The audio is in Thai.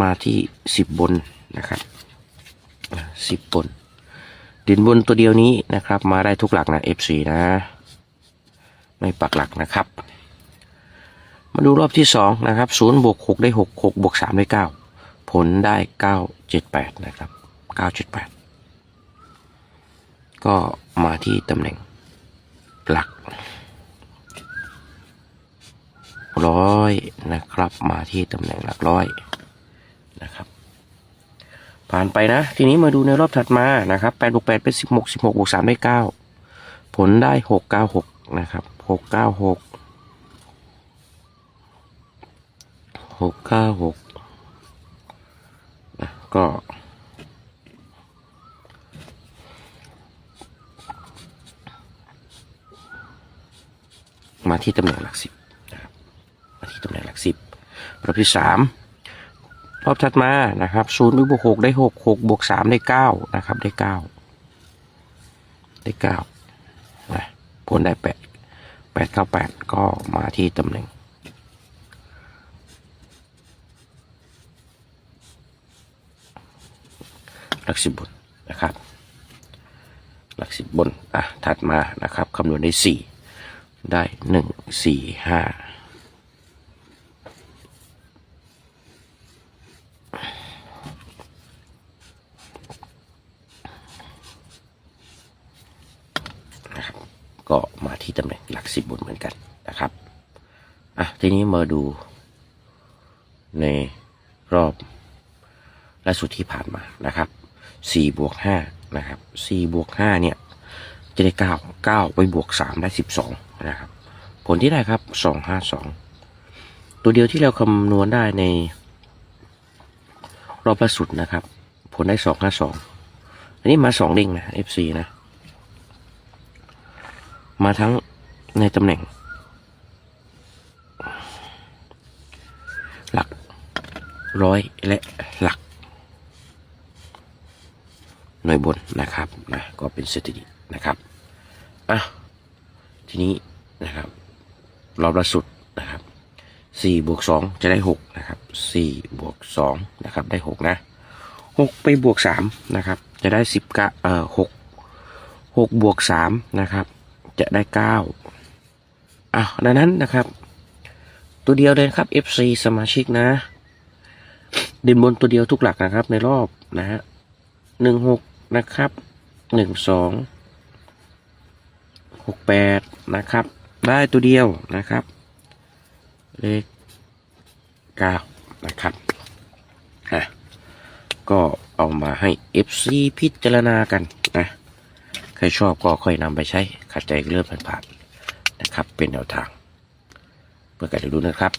มาที่สิบบนนะครับสิบบน ดินบนตัวเดียวนี้นะครับ มาได้ทุกหลักนะ F4 นะ ไม่ปักหลักนะครับ มาดูรอบที่สองนะครับศูนย์บวกหกได้หกหกบวกสามได้เก้าผลได้เก้าเจ็ดแปดนะครับเก้าเจ็ดแปดก็มาที่ตำแหน่งหลักร้อยนะครับ มาที่ตำแหน่งหลักร้อย ผ่านไปนะ ทีนี้มาดูในรอบถัดมานะครับแปดบวกแปดเป็นสิบหกสิบหกบวกสามได้เก้าผลได้หกเก้าหกนะครับหกเก้าหกหกเก้าหกนะก็มาที่ตำแหน่งหลักสิบนะครับมาที่ตำแหน่งหลักสิบรอบที่สาม รอบถัดมานะครับศูนย์บวกหกได้หกหกบวกสามได้เก้านะครับได้เก้าได้เก้านะผลได้แปดแปดเก้าแปดก็มาที่ตำแหน่งหลักสิบบนนะครับ หลักสิบบนอะถัดมานะครับคำนวณได้สี่ได้หนึ่งสี่ห้านะครับก็มา ที่ตำแหน่งหลักสิบบนเหมือนกันนะครับอะทีนี้มาดู ในรอบล่าสุดที่ผ่านมานะครับสี่บวกห้านะครับสี่บวกห้าเนี่ยจะได้เก้าเก้าไปบวกสามได้สิบสองนะครับ ผลที่ได้ครับสองห้าสองตัวเดียวที่เราคำนวณได้ในรอบล่าสุดนะครับ ผลได้สองห้าสองอันนี้มาสองเด้งนะ FC นะ มาทั้งในตำแหน่ง หลักร้อยและหลัก หน่วยบนนะครับนะก็เป็นสถิตินะครับอะทีนี้นะครับรอบล่าสุดนะครับสี่บวกสองจะได้หกนะครับสี่บวกสองนะครับได้หกนะหกไปบวกสามนะครับ จะได้สิบก้าเอ่อหกหกบวกสามนะครับ จะได้เก้าอะดังนั้นนะครับ ตัวเดียวเลยครับ FC สมาชิกนะเด่นบนตัวเดียวทุกหลักนะครับ ในรอบนะฮะหนึ่งหกนะครับหนึ่งสองหกแปดนะครับ ได้ตัวเดียวนะครับ เลขเก้านะครับฮะก็เอามาให้ FC พิจารณากันนะ ใครชอบก็ค่อยนำไปใช้ขัดใจเลื่อนผ่านๆนะครับ เป็นแนวทาง เพื่อการดูนะครับ